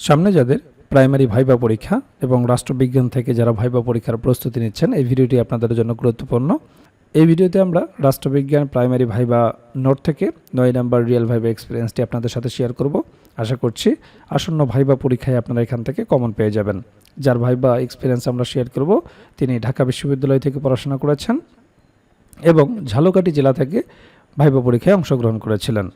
সামনে যাদের primary viva পরীক্ষা এবং রাষ্ট্রবিজ্ঞান থেকে যারা ভাইবা পরীক্ষার প্রস্তুতি নিচ্ছেন, এই ভিডিওটি আপনাদের জন্য গুরুত্বপূর্ণ। এই ভিডিওতে আমরা রাষ্ট্রবিজ্ঞান প্রাইমারি ভাইবা নোট থেকে নয় নাম্বার রিয়েল ভাইবা এক্সপিরিয়েন্সটি আপনাদের সাথে শেয়ার করব। আশা করছি আসন্ন ভাইবা পরীক্ষায় আপনারা এখান থেকে কমন পেয়ে যাবেন। যার ভাইবা এক্সপিরিয়েন্স আমরা শেয়ার করব, তিনি ঢাকা বিশ্ববিদ্যালয় থেকে পড়াশোনা করেছেন এবং ঝালকাঠি জেলা থেকে ভাইবা পরীক্ষায় অংশগ্রহণ করেছিলেন।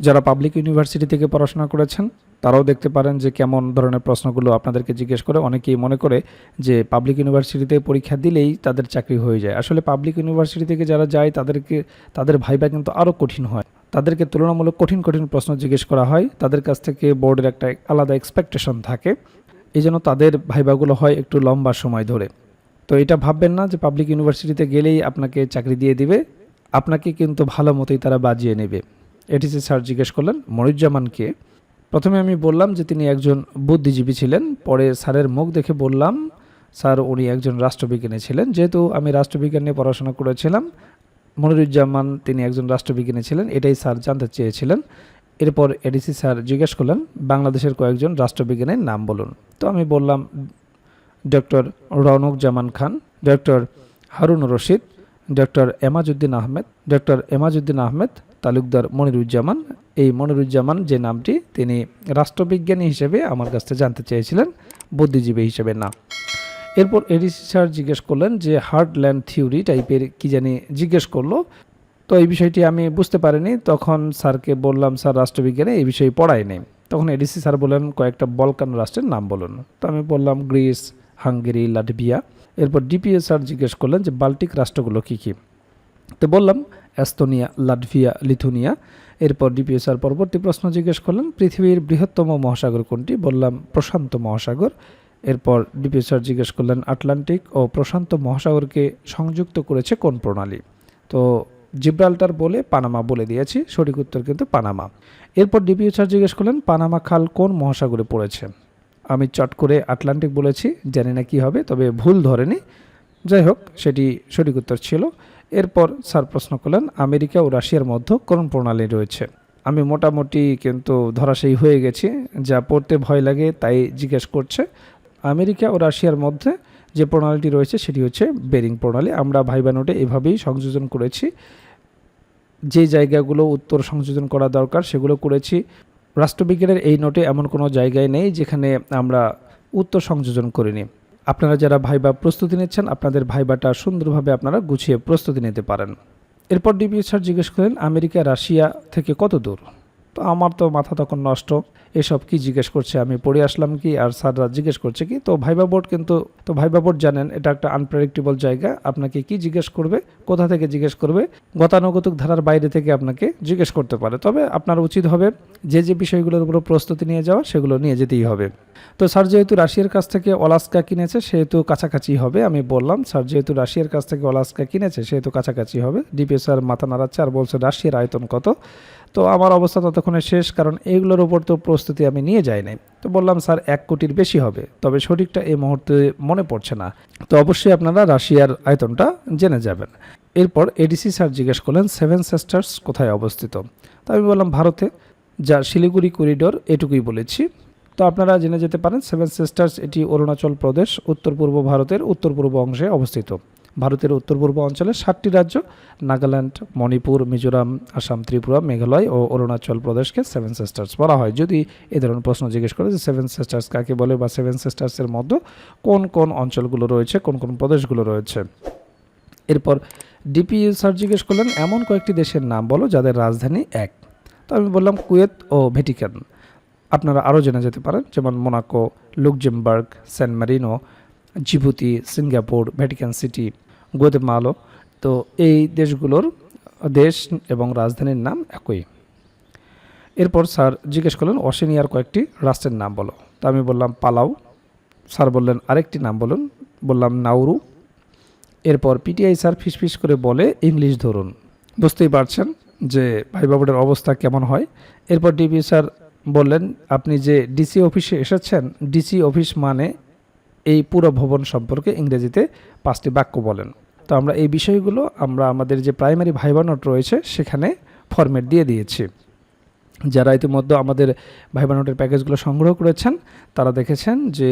যারা পাবলিক ইউনিভার্সিটি থেকে পড়াশোনা করেছেন, তারাও দেখতে পারেন যে কেমন ধরনের প্রশ্নগুলো আপনাদেরকে জিজ্ঞেস করে। অনেকেই মনে করে যে পাবলিক ইউনিভার্সিটিতে পরীক্ষা দিলেই তাদের চাকরি হয়ে যায়। আসলে পাবলিক ইউনিভার্সিটি থেকে যারা যায়, তাদেরকে, তাদের ভাইবা কিন্তু আরও কঠিন হয়। তাদেরকে তুলনামূলক কঠিন কঠিন প্রশ্ন জিজ্ঞেস করা হয়। তাদের কাছ থেকে বোর্ডের একটা আলাদা এক্সপেকটেশন থাকে। এই জন্য তাদের ভাইবাগুলো হয় একটু লম্বা সময় ধরে। তো এটা ভাববেন না যে পাবলিক ইউনিভার্সিটিতে গেলেই আপনাকে চাকরি দিয়ে দিবে। আপনাকে কিন্তু ভালো মতোই তারা বাজিয়ে নেবে। এটিসি স্যার জিজ্ঞেস করলেন মনিরুজ্জামানকে প্রথমে আমি বললাম যে তিনি একজন বুদ্ধিজীবী ছিলেন, পরে স্যারের মুখ দেখে বললাম, স্যার, উনি একজন রাষ্ট্রবিজ্ঞানী ছিলেন। যেহেতু আমি রাষ্ট্রবিজ্ঞান নিয়ে পড়াশোনা করেছিলাম মনিরুজ্জামান তিনি একজন রাষ্ট্রবিজ্ঞানী ছিলেন, এটাই স্যার জানতে চেয়েছিলেন। এরপর এডিসি স্যার জিজ্ঞেস করলেন, বাংলাদেশের কয়েকজন রাষ্ট্রবিজ্ঞানীর নাম বলুন? তো আমি বললাম, doctor Ronak Zaman Khan, doctor Harun Rashid, doctor Emajuddin Ahmed, doctor Emajuddin Ahmed Talukder Moniruzzaman. এই মনিরুজ্জামান যে নামটি, তিনি রাষ্ট্রবিজ্ঞানী হিসেবে আমার কাছ থেকে জানতে চেয়েছিলেন, বুদ্ধিজীবী হিসেবে না। এরপর এডিসি স্যার জিজ্ঞেস করলেন যে, হার্ডল্যান্ড থিওরি টাইপের কি জানি জিজ্ঞেস করল। তো এই বিষয়টি আমি বুঝতে পারিনি। তখন স্যারকে বললাম, স্যার, রাষ্ট্রবিজ্ঞানে, এই বিষয়ে পড়ায়নি তখন এডিসি স্যার বললেন, কয়েকটা বলকান রাষ্ট্রের নাম বলুন। তো আমি বললাম, গ্রিস, হাঙ্গেরি, লাটভিয়া। এরপর ডিপিএস স্যার জিজ্ঞেস করলেন যে, বাল্টিক রাষ্ট্রগুলো কী কী? তো বললাম, এস্তোনিয়া, লাটভিয়া, লিথুনিয়া। এরপর ডিপিএস স্যার পরবর্তী প্রশ্ন জিজ্ঞেস করলেন, পৃথিবীর বৃহত্তম মহাসাগর কোনটি? বললাম, প্রশান্ত মহাসাগর। এরপর ডিপিএস স্যার জিজ্ঞেস করলেন, আটলান্টিক ও প্রশান্ত মহাসাগরকে সংযুক্ত করেছে কোন প্রণালী? তো জিব্রাল্টার বলে পানামা বলে দিয়েছি, সঠিক উত্তর কিন্তু পানামা। এরপর ডিপিও স্যার জিজ্ঞেস করলেন, পানামা খাল কোন মহাসাগরে পড়েছে? আমি চট করে আটলান্টিক বলেছি, জানি না কি হবে, তবে ভুল ধরেনি। যাই হোক, সেটি সঠিক উত্তর ছিল। এরপর স্যার প্রশ্ন করলেন, আমেরিকা ও রাশিয়ার মধ্যে কোন প্রণালী রয়েছে? আমি মোটামুটি কিন্তু ধরাশায়ী হয়ে গেছি, যা পড়তে ভয় লাগে, তাই জিজ্ঞেস করছে। আমেরিকা ও রাশিয়ার মধ্যে যে প্রণালীটি রয়েছে, সেটি হচ্ছে বেরিং প্রণালী। আমরা ভাইবা নোটে এভাবেই সংযোজন করেছি। যে জায়গাগুলো উত্তর সংযোজন করা দরকার, সেগুলো করেছি। রাষ্ট্রবিজ্ঞানের এই নোটে এমন কোনো জায়গায় নেই যেখানে আমরা উত্তর সংযোজন করিনি। আপনারা যারা ভাইবা প্রস্তুতি নিচ্ছেন, আপনাদের ভাইবাটা সুন্দরভাবে আপনারা গুছিয়ে প্রস্তুতি নিতে পারেন। এরপর ডিবি স্যার জিজ্ঞেস করেন আমেরিকা, রাশিয়া থেকে কত দূর? তো আমার তো মাথা তখন নষ্ট। এসব কি জিজ্ঞেস করছে? আমি পড়ে আসলাম কি? আর স্যাররা জিজ্ঞেস করছে কি? তো ভাইবা বোর্ড কিন্তু, তো ভাইবা বোর্ড জানেন, এটা একটা আনপ্রেডিক্টেবল জায়গা। আপনাকে কি জিজ্ঞেস করবে? কোথা থেকে জিজ্ঞেস করবে? গতানুগতিক ধারার বাইরে থেকে আপনাকে জিজ্ঞেস করতে পারে। তবে আপনার উচিত হবে যে যে বিষয়গুলোর উপর প্রস্তুতি নিয়ে যাওয়া, সেগুলো নিয়ে যেতেই হবে। তো স্যার যেহেতু রাশিয়ার কাছ থেকে অলাস্কা কিনেছে, সেহেতু কাছাকাছি হবে, আমি বললাম। স্যার যেহেতু রাশিয়ার কাছ থেকে অলাস্কা কিনেছে, সেহেতু কাছাকাছি হবে। ডিপিএস স্যার মাথা নাড়াচ্ছে আর বলছে রাশিয়ার আয়তন কত? তো আমার অবস্থা ততক্ষণে শেষ, কারণ এগুলোর উপর তো প্রস্তুতি আমি নিয়ে যাই নাই। তো বললাম, স্যার, এক কোটির বেশি হবে। তবে সঠিকটা এই মুহূর্তে মনে পড়ছে না। তো অবশ্যই আপনারা রাশিয়ার আয়তনটা জেনে যাবেন। এরপর এডিসি স্যার জিজ্ঞেস করলেন, সেভেন সিস্টার্স কোথায় অবস্থিত? তো আমি বললাম, ভারতে, যা শিলিগুড়ি করিডোর, এটুকুই বলেছি। তো আপনারা জেনে যেতে পারেন, সেভেন সিস্টার্স এটি অরুণাচল প্রদেশ, উত্তর পূর্ব ভারতের উত্তর পূর্ব অংশে অবস্থিত। ভারতের উত্তর পূর্ব অঞ্চলে সাতটি রাজ্য, নাগাল্যান্ড, মণিপুর, মিজোরাম, আসাম, ত্রিপুরা, মেঘালয় ও অরুণাচল প্রদেশকে সেভেন সিস্টার্স বলা হয়। যদি এ ধরনের প্রশ্ন জিজ্ঞেস করে যে সেভেন সিস্টার্স কাকে বলে বা সেভেন সিস্টার্সের মধ্যে কোন কোন অঞ্চলগুলো রয়েছে, কোন কোন প্রদেশগুলো রয়েছে? এরপর ডিপি স্যার জিজ্ঞেস করলেন, এমন কয়েকটি দেশের নাম বলো যাদের রাজধানী এক। তো আমি বললাম কুয়েত ও ভেটিকান। আপনারা আরও জেনে যেতে পারেন, যেমন Monaco Luxembourg San Marino Djibouti, Singapore, Vatican City Guatemala তো এই দেশগুলোর দেশ এবং রাজধানীর নাম একই। এরপর স্যার জিজ্ঞেস করলেন অসেনিয়ার কয়েকটি রাষ্ট্রের নাম বলো। তো আমি বললাম পালাউ স্যার বললেন, আরেকটি নাম বলুন। বললাম, নাউরু। এরপর পিটিআই স্যার ফিসফিস করে বলে, ইংলিশ ধরুন। বুঝতেই পারছেন যে ভাই বাবুদের অবস্থা কেমন হয়। এরপর ডিবি স্যার বললেন, আপনি যে ডিসি অফিসে এসেছেন, ডিসি অফিস মানে এই পুরো ভবন সম্পর্কে ইংরেজিতে পাঁচটি বাক্য বলেন। তো আমরা এই বিষয়গুলো আমরা আমাদের যে প্রাইমারি ভাইবা নোট রয়েছে, সেখানে ফরম্যাট দিয়ে দিয়েছি। যারা ইতিমধ্যে আমাদের ভাইবা নোটের প্যাকেজগুলো সংগ্রহ করেছেন, তারা দেখেছেন যে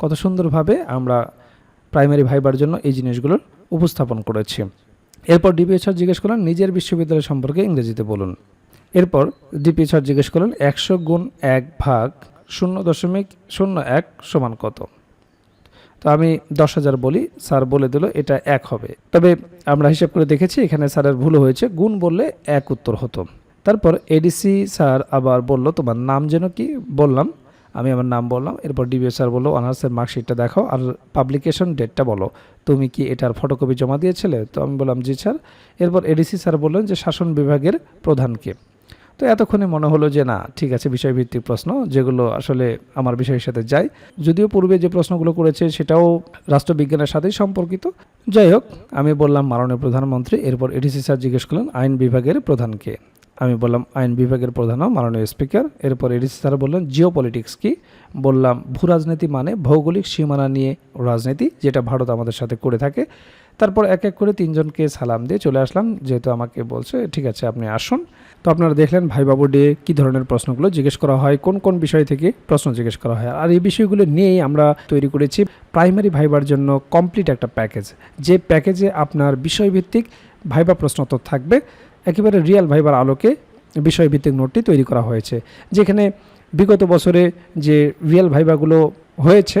কত সুন্দরভাবে আমরা প্রাইমারি ভাইবার জন্য এই জিনিসগুলোর উপস্থাপন করেছি। এরপর ডিপিএ স্যার জিজ্ঞেস করলেন, নিজের বিশ্ববিদ্যালয় সম্পর্কে ইংরেজিতে বলুন। এরপর ডিপিএ স্যার জিজ্ঞেস করলেন, একশো গুণ এক ভাগ শূন্য দশমিক শূন্য এক সমান কত? তো আমি দশ হাজার বলি, স্যার বলে দিল এটা এক হবে। তবে আমরা হিসাব করে দেখেছি, এখানে স্যারের ভুল হয়েছে, গুণ বললে এক উত্তর হতো। তারপর এডিসি স্যার আবার বলল, তোমার নাম যেন কি? বললাম। আমি আমার নাম বললাম, এরপর ডিবিএস স্যার বলল অনার্সের মার্কশিটটা দেখাও আর পাবলিকেশন ডেটটা বলো। তুমি কি এটার ফটোকপি জমা দিয়েছিলে? তো আমি বললাম, জি স্যার। এরপর এডিসি স্যার বললেন যে, শাসন বিভাগের প্রধানকে। তো এতক্ষণে মনে হলো যে, না, ঠিক আছে, বিষয়ভিত্তিক প্রশ্ন, যেগুলো আসলে আমার বিষয়ের সাথে যায়। যদিও পূর্বে যে প্রশ্নগুলো করেছে সেটাও রাষ্ট্রবিজ্ঞানের সাথেই সম্পর্কিত। যাই হোক, আমি বললাম মাননীয় প্রধানমন্ত্রী, এরপর এডিসি স্যার জিজ্ঞেস করলেন আইন বিভাগের প্রধানকে আমি বললাম আইন বিভাগের প্রধানও মাননীয় স্পিকার। এরপর এডিসি স্যার বললেন জিও পলিটিক্স কি? বললাম ভূ রাজনীতি মানে ভৌগোলিক সীমানা নিয়ে রাজনীতি, যেটা ভারত আমাদের সাথে করে থাকে। তারপর এক এক করে তিনজনকে সালাম দিয়ে চলে আসলাম। যেহেতু আমাকে বলছে, ঠিক আছে, আপনি আসুন। তো আপনারা দেখলেন ভাই বাবু ডে কী ধরনের প্রশ্নগুলো জিজ্ঞেস করা হয়, কোন কোন বিষয় থেকে প্রশ্ন জিজ্ঞেস করা হয়। আর এই বিষয়গুলো নিয়েই আমরা তৈরি করেছি প্রাইমারি ভাইবার জন্য কমপ্লিট একটা প্যাকেজ। যে প্যাকেজে আপনার বিষয়ভিত্তিক ভাইবা প্রশ্ন তো থাকবে, একেবারে রিয়েল ভাইবার আলোকে বিষয়ভিত্তিক নোটটি তৈরি করা হয়েছে। যেখানে বিগত বছরে যে রিয়েল ভাইবাগুলো হয়েছে